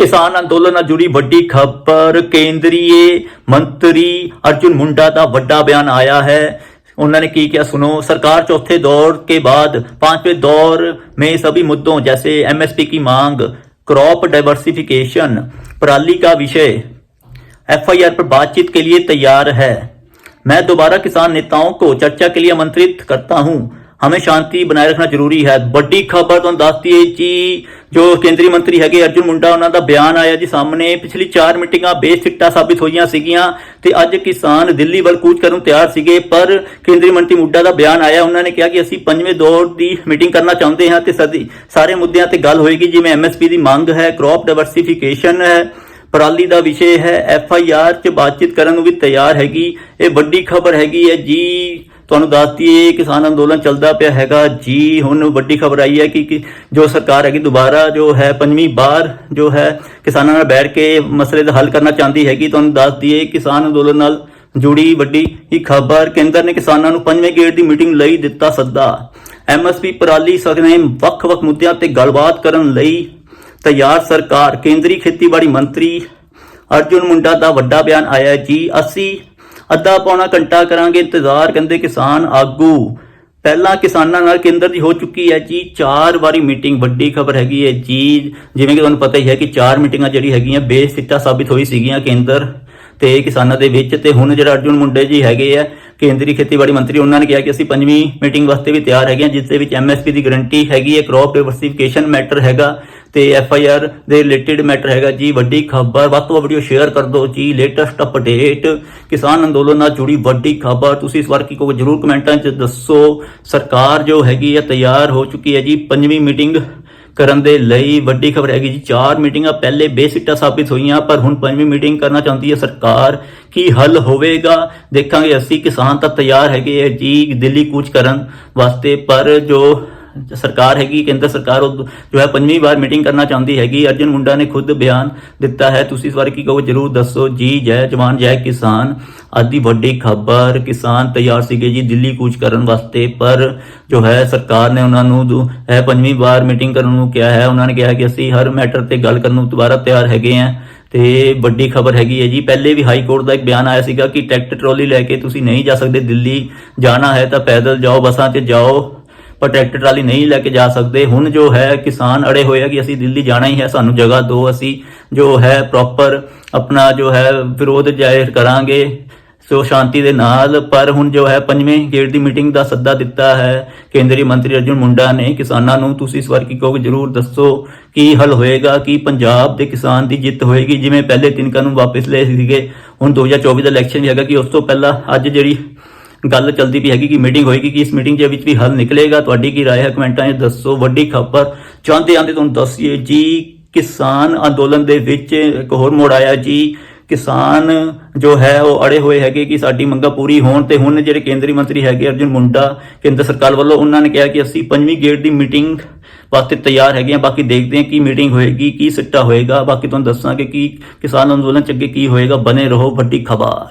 ਕਿਸਾਨ ਅੰਦੋਲਨ ਨਾਲ ਜੁੜੀ ਵੱਡੀ ਖਬਰ ਕੇਂਦਰੀ ਮੰਤਰੀ अर्जुन मुंडा ਦਾ ਵੱਡਾ ਬਿਆਨ ਆਇਆ ਹੈ उन्होंने की क्या सुनो सरकार चौथे दौर के बाद पांचवें दौर में सभी मुद्दों जैसे एमएसपी की मांग क्रॉप डाइवर्सिफिकेशन पराली का विषय एफआईआर पर बातचीत के लिए तैयार है मैं दोबारा किसान नेताओं को चर्चा के लिए आमंत्रित करता हूं हमें शांति बनाए रखना ਜ਼ਰੂਰੀ ਹੈ ਵੱਡੀ ਖਬਰ ਤੁਹਾਨੂੰ ਦੱਸਦੀ ਹੈ ਜੀ ਜੋ ਕੇਂਦਰੀ ਮੰਤਰੀ ਹੈਗੇ ਅਰਜੁਨ ਮੁੰਡਾ, ਉਹਨਾਂ ਦਾ ਬਿਆਨ ਆਇਆ ਜੀ ਸਾਹਮਣੇ। ਪਿਛਲੀ 4 ਮੀਟਿੰਗਾਂ ਬੇਸਿੱਟਾ ਸਾਬਿਤ ਹੋਈਆਂ ਸੀਗੀਆਂ ਤੇ ਅੱਜ ਕਿਸਾਨ ਦਿੱਲੀ ਵੱਲ ਕੂਚ ਕਰਨ ਨੂੰ ਤਿਆਰ ਸੀਗੇ, ਪਰ ਕੇਂਦਰੀ ਮੰਤਰੀ ਮੁੰਡਾ ਦਾ ਬਿਆਨ ਆਇਆ। ਉਹਨਾਂ ਨੇ ਕਿਹਾ ਕਿ ਅਸੀਂ ਪੰਜਵੇਂ ਦੌਰ ਦੀ ਮੀਟਿੰਗ ਕਰਨਾ ਚਾਹੁੰਦੇ ਹਾਂ ਤੇ ਸਦੀ ਸਾਰੇ ਮੁੱਦਿਆਂ ਤੇ ਗੱਲ ਹੋਏਗੀ। ਜਿਵੇਂ ਐਮਐਸਪੀ ਦੀ ਮੰਗ ਹੈ, ਕ੍ਰੌਪ ਡਾਈਵਰਸਿਫਿਕੇਸ਼ਨ ਹੈ, ਪਰਾਲੀ ਦਾ ਵਿਸ਼ੇ ਹੈ, ਐਫ ਆਈ ਆਰ 'ਚ ਬਾਤਚੀਤ ਕਰਨ ਨੂੰ ਵੀ ਤਿਆਰ ਹੈਗੀ। ਇਹ ਵੱਡੀ ਖਬਰ ਹੈਗੀ ਹੈ ਜੀ। ਤੁਹਾਨੂੰ ਦੱਸਦੀ ਹੈ ਕਿਸਾਨ ਅੰਦੋਲਨ ਚੱਲਦਾ ਪਿਆ ਹੈਗਾ। ਜੀ, ਹੁਣ ਵੱਡੀ ਖਬਰ ਆਈ ਹੈ ਕਿ ਜੋ ਸਰਕਾਰ ਹੈਗੀ ਦੁਬਾਰਾ, ਜੋ ਹੈ ਪੰਜਵੀਂ ਵਾਰ, ਜੋ ਹੈ ਕਿਸਾਨਾਂ ਨਾਲ ਬੈਠ ਕੇ ਮਸਲੇ ਦਾ ਹੱਲ ਕਰਨਾ ਚਾਹੁੰਦੀ ਹੈਗੀ, ਤੁਹਾਨੂੰ ਦੱਸਦੀ ਹੈ ਕਿਸਾਨ ਅੰਦੋਲਨ ਨਾਲ ਜੁੜੀ ਵੱਡੀ ਹੀ ਖਬਰ, ਕੇਂਦਰ ਨੇ ਕਿਸਾਨਾਂ ਨੂੰ ਪੰਜਵੇਂ ਗੇੜ ਦੀ ਮੀਟਿੰਗ ਲਈ ਦਿੱਤਾ ਸੱਦਾ। ਐਮਐਸਪੀ ਪਰਾਲੀ ਸਗਨੇ ਵੱਖ-ਵੱਖ ਮੁੱਦਿਆਂ ਤੇ ਗੱਲਬਾਤ ਕਰਨ ਲਈ ਤਿਆਰ ਸਰਕਾਰ, ਕੇਂਦਰੀ ਖੇਤੀਬਾੜੀ ਮੰਤਰੀ ਅਰਜੁਨ ਮੁੰਡਾ ਦਾ ਵੱਡਾ ਬਿਆਨ ਆਇਆ ਜੀ, ਅਸੀਂ ਅੱਧਾ ਪੌਣਾ ਘੰਟਾ ਕਰਾਂਗੇ ਇੰਤਜ਼ਾਰ, ਕਹਿੰਦੇ ਕਿਸਾਨ ਆਗੂ। ਪਹਿਲਾਂ ਕਿਸਾਨਾਂ ਨਾਲ ਕੇਂਦਰ ਦੀ ਹੋ ਚੁੱਕੀ ਹੈ ਜੀ, ਚਾਰ ਵਾਰੀ ਮੀਟਿੰਗ, ਵੱਡੀ ਖਬਰ ਹੈਗੀ ਹੈ ਜੀ। ਜਿਵੇਂ ਕਿ ਤੁਹਾਨੂੰ ਪਤਾ ਹੀ ਹੈ ਕਿ ਚਾਰ ਮੀਟਿੰਗਾਂ ਜਿਹੜੀ ਹੈਗੀਆਂ, ਬੇਸਿੱਟਾ ਸਾਬਿਤ ਹੋਈ ਸੀਗੀਆਂ ਕੇਂਦਰ। ਤੇ ਕਿਸਾਨਾਂ ਦੇ ਵਿੱਚ ਤੇ ਹੁਣ ਜਿਹੜਾ ਅਰਜੁਨ ਮੁੰਡੇ ਜੀ ਹੈਗੇ ਆ, ਕੇਂਦਰੀ ਖੇਤੀਬਾੜੀ ਮੰਤਰੀ, ਉਹਨਾਂ ਨੇ ਕਿਹਾ ਕਿ ਅਸੀਂ ਪੰਜਵੀਂ ਮੀਟਿੰਗ ਵਾਸਤੇ ਵੀ ਤਿਆਰ ਹੈਗੇ ਹਾਂ, ਜਿਸ ਦੇ ਵਿੱਚ ਐਮਐਸਪੀ ਦੀ ਗਾਰੰਟੀ ਹੈਗੀ ਹੈ ਕ੍ਰੌਪ ਡਾਈਵਰਸਿਫਿਕੇਸ਼ਨ ਮੈਟਰ ਹੈਗਾ ਤੇ ਐਫਆਈਆਰ ਦੇ ਰਿਲੇਟਡ ਮੈਟਰ ਹੈਗਾ। ਜੀ, ਵੱਡੀ ਖਬਰ, ਵੱਧ ਤੋਂ ਵੱਧ ਵੀਡੀਓ ਸ਼ੇਅਰ ਕਰ ਦਿਓ। ਜੀ ਲੇਟੈਸਟ ਅਪਡੇਟ ਕਿਸਾਨ ਅੰਦੋਲਨ ਨਾਲ ਜੁੜੀ ਵੱਡੀ ਖਬਰ, ਤੁਸੀਂ ਇਸ ਵਾਰ ਕੀ ਕਹੋ ਜਰੂਰ ਕਮੈਂਟਾਂ 'ਚ ਦੱਸੋ। ਸਰਕਾਰ ਜੋ ਹੈਗੀ ਹੈ, ਤਿਆਰ ਹੋ ਚੁੱਕੀ ਹੈ। ਜੀ, ਪੰਜਵੀਂ ਮੀਟਿੰਗ ਕਰਨ ਦੇ ਲਈ ਵੱਡੀ ਖਬਰ ਹੈਗੀ ਜੀ। ਚਾਰ ਮੀਟਿੰਗਾਂ ਪਹਿਲੇ ਬੇਸਿੱਟਾ ਸਾਬਿਤ ਹੋਈਆਂ, ਪਰ ਹੁਣ ਪੰਜਵੀਂ ਮੀਟਿੰਗ ਕਰਨਾ ਚਾਹੁੰਦੀ ਹੈ ਸਰਕਾਰ। ਕੀ ਹੱਲ ਹੋਵੇਗਾ? ਦੇਖਾਂਗੇ ਅਸੀਂ। ਕਿਸਾਨ ਤਾਂ ਤਿਆਰ ਹੈਗੇ ਹੈ ਜੀ, ਦਿੱਲੀ ਕੂਚ ਕਰਨ ਵਾਸਤੇ, ਪਰ ਜੋ ਸਰਕਾਰ ਹੈਗੀ, ਕੇਂਦਰ ਸਰਕਾਰ ਉਹ ਜੋ ਹੈ ਪੰਜਵੀਂ ਵਾਰ ਮੀਟਿੰਗ ਕਰਨਾ ਚਾਹੁੰਦੀ ਹੈਗੀ। ਅਰਜਨ ਮੁੰਡਾ ਨੇ ਖੁਦ ਬਿਆਨ ਦਿੱਤਾ ਹੈ। ਤੁਸੀਂ ਇਸ ਬਾਰੇ ਕੀ ਕਹੋ ਜਰੂਰ ਦੱਸੋ ਜੀ। ਜੈ ਜਵਾਨ, ਜੈ ਕਿਸਾਨ। ਆਦੀ ਵੱਡੀ ਖਬਰ, ਕਿਸਾਨ ਤਿਆਰ ਸੀਗੇ ਜੀ ਦਿੱਲੀ ਕੂਚ ਕਰਨ ਵਾਸਤੇ, ਪਰ ਜੋ ਹੈ ਸਰਕਾਰ ਨੇ ਉਹਨਾਂ ਨੂੰ ਦੋ- ਇਹ ਪੰਜਵੀਂ ਵਾਰ ਮੀਟਿੰਗ ਕਰਨ ਨੂੰ ਕਿਹਾ ਹੈ। ਉਹਨਾਂ ਨੇ ਕਿਹਾ ਕਿ ਅਸੀਂ ਹਰ ਮੈਟਰ ਤੇ ਗੱਲ ਕਰਨ ਨੂੰ ਦੁਬਾਰਾ ਤਿਆਰ ਹੈਗੇ ਹਾਂ। ਤੇ ਵੱਡੀ ਖਬਰ ਹੈਗੀ ਹੈ ਜੀ। ਪਹਿਲੇ ਵੀ ਹਾਈ ਕੋਰਟ ਦਾ ਇੱਕ ਬਿਆਨ ਆਇਆ ਸੀਗਾ ਕਿ ਟਰੈਕਟਰ ਟਰਾਲੀ ਲੈ ਕੇ ਤੁਸੀਂ ਨਹੀਂ ਜਾ ਸਕਦੇ, ਦਿੱਲੀ ਜਾਣਾ ਹੈ ਤਾਂ ਪੈਦਲ ਜਾਓ, ਬੱਸਾਂ 'ਤੇ ਜਾਓ। ਪਰ ਟਰੈਕਟਰ ਟਰਾਲੀ ਨਹੀਂ ਲੈ ਕੇ ਜਾ ਸਕਦੇ। ਹੁਣ ਜੋ ਹੈ, ਕਿਸਾਨ ਅੜੇ ਹੋਏ ਆ ਕਿ ਅਸੀਂ ਦਿੱਲੀ ਜਾਣਾ ਹੀ ਹੈ, ਸਾਨੂੰ ਜਗ੍ਹਾ ਦਿਓ ਅਸੀਂ। ਜੋ ਹੈ ਪ੍ਰੋਪਰ ਆਪਣਾ ਜੋ ਹੈ ਵਿਰੋਧ ਜ਼ਾਹਿਰ ਕਰਾਂਗੇ, ਸੋ ਸ਼ਾਂਤੀ ਦੇ ਨਾਲ। ਪਰ ਹੁਣ ਜੋ ਹੈ, ਪੰਜਵੇਂ ਗੇੜ ਦੀ ਮੀਟਿੰਗ ਦਾ ਸੱਦਾ ਦਿੱਤਾ ਹੈ। ਕੇਂਦਰੀ ਮੰਤਰੀ ਅਰਜੁਨ ਮੁੰਡਾ ਨੇ, ਕਿਸਾਨਾਂ ਨੂੰ ਤੁਸੀਂ ਇਸ ਵਾਰ ਕੀ ਕਹੋਗੇ, ਜਰੂਰ ਦੱਸੋ ਕੀ ਹੱਲ ਹੋਏਗਾ, ਕਿ ਪੰਜਾਬ ਦੇ ਕਿਸਾਨ ਦੀ ਜਿੱਤ ਹੋਏਗੀ। ਜਿਵੇਂ ਪਹਿਲੇ ਤਿੰਨ ਕਾਨੂੰਨ ਵਾਪਸ ਲਏ ਸੀਗੇ, ਹੁਣ 2024 ਦਾ ਇਲੈਕਸ਼ਨ ਵੀ ਹੈਗਾ ਕਿ ਉਸ ਤੋਂ ਪਹਿਲਾਂ ਅੱਜ ਜਿਹੜੀ ਗੱਲ ਚੱਲਦੀ ਪਈ ਹੈਗੀ ਕਿ ਮੀਟਿੰਗ ਹੋਏਗੀ ਕਿ ਇਸ ਮੀਟਿੰਗ ਦੇ ਵਿੱਚ ਵੀ ਹੱਲ ਨਿਕਲੇਗਾ ਤੁਹਾਡੀ ਕੀ رائے ਹੈ ਕਮੈਂਟਾਂ 'ਚ ਦੱਸੋ ਵੱਡੀ ਖਬਰ ਚਾਹੁੰਦੇ ਆਂਦੇ ਤੁਹਾਨੂੰ ਦੱਸੀਏ ਜੀ ਕਿਸਾਨ ਅੰਦੋਲਨ ਦੇ ਵਿੱਚ ਇੱਕ ਹੋਰ ਮੋੜ ਆਇਆ ਜੀ ਕਿਸਾਨ ਜੋ ਹੈ ਉਹ ਅੜੇ ਹੋਏ ਹੈਗੇ ਕਿ ਸਾਡੀ ਮੰਗਾਂ ਪੂਰੀ ਹੋਣ ਤੇ ਹੁਣ ਜਿਹੜੇ ਕੇਂਦਰੀ ਮੰਤਰੀ ਹੈਗੇ ਅਰਜੁਨ ਮੁੰਡਾ ਕੇਂਦਰ ਸਰਕਾਰ ਵੱਲੋਂ ਉਹਨਾਂ ਨੇ ਕਿਹਾ ਕਿ ਅਸੀਂ ਪੰਜਵੀਂ ਗੇੜ ਦੀ ਮੀਟਿੰਗ ਵਾਸਤੇ ਤਿਆਰ ਹੈਗੇ ਆ ਬਾਕੀ ਦੇਖਦੇ ਹਾਂ ਕੀ ਮੀਟਿੰਗ ਹੋਏਗੀ ਕੀ ਸਿੱਟਾ ਹੋਏਗਾ ਬਾਕੀ ਤੁਹਾਨੂੰ ਦੱਸਾਂਗੇ ਕਿ ਕਿਸਾਨ ਅੰਦੋਲਨ ਚ ਅੱਗੇ ਕੀ ਹੋਏਗਾ ਬਨੇ ਰਹੋ ਵੱਡੀ ਖਬਰ